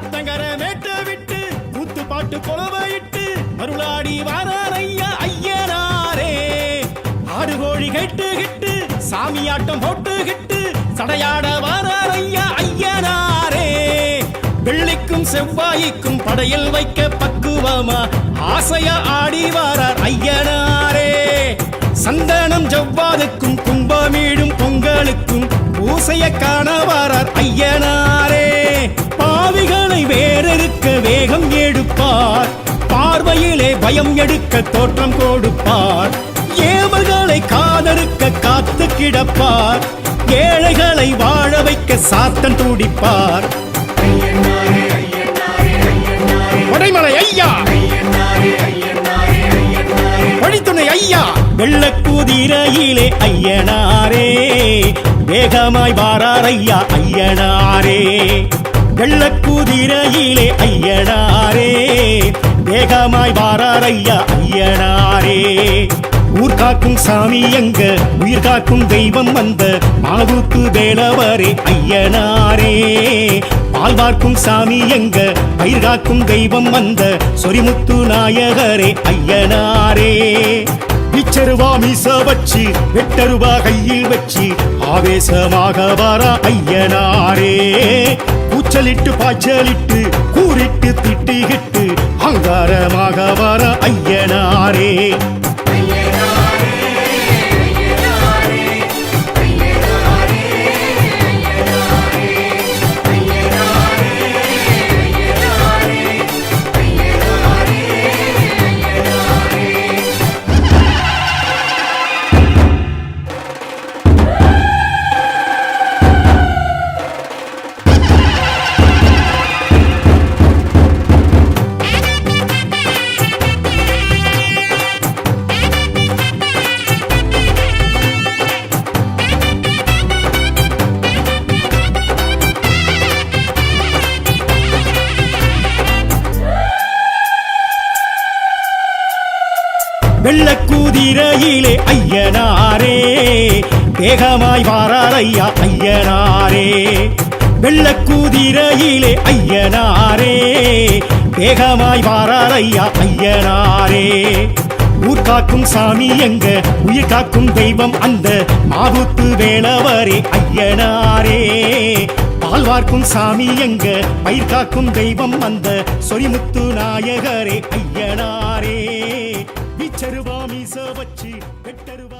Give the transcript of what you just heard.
ஆத்தங்கர மேட்ட விட்டு கூத்து பாட்டு கொலவையிட்டு மருளாடி வாரையா ஐயனாரே. ஆடு கோழி கேட்டு கிட்டு சாமி ஆட்டம் போட்டு கிட்டு சடையாட வாரையா ஐயனாரே. வெள்ளிக்கும் செவ்வாய்க்கும் படையில் வைக்க பக்குவமா ஆசையா ஆடி வாரார் ஐயனாரே. சந்தனம் ஜவ்வாதுக்கும் கும்பமீடும் பொங்கலுக்கும் பூசைய காண வாரார் ஐயனாரே. பயம் எடுக்க தோற்றம் கொடுப்பார். ஏவல்களை காதறுக்க காத்து கிடப்பார். ஏழைகளை வாழ வைக்க சாத்தன் துடிப்பார். வடைமலை ஐயா. வழித்துணை ஐயா. வெள்ளக்கூதிரையிலே ஐயனாரே. வேகமாய் வாரார் ஐயா ஐயனாரே. வெள்ளக்கூதிரையிலே ஐயனாரே. வேகமாய் வாரார் ஐயனாரே. ஊர் காக்கும் சாமி எங்க உயிர் காக்கும் தெய்வம் வந்த மாவுக்கு வேளவரே ஐயனாரே. ஆழ்வார்க்கும் சாமி எங்க பயிர் காக்கும் தெய்வம் வந்த சொரிமுத்து நாயகரே ஐயனாரே. இச்சருவா மீச வச்சு வெட்டருவா கையில் வச்சு ஆவேசமாக வர ஐயனாரே. கூச்சலிட்டு பாய்ச்சலிட்டு கூறிட்டு திட்டிகிட்டு அங்காரமாக வர ஐ வெள்ள குதிரையிலே ஐயனாரே. வேகமாய் வாரார் ஐயா ஐயனாரே. வெள்ள குதிரையிலே ஐயனாரே. வேகமாய் வாரார் ஐயா ஐயனாரே. ஊர் காக்கும் சாமி எங்க உயிர் காக்கும் தெய்வம் அந்த மாவுத்து வேளவரே ஐயனாரே. பால்வார்க்கும் சாமி எங்க பயிர் காக்கும் தெய்வம் அந்த சொரிமுத்து நாயகரே ஐயனாரே. விச்சருவா மீச வச்சு வெட்டருவா கை-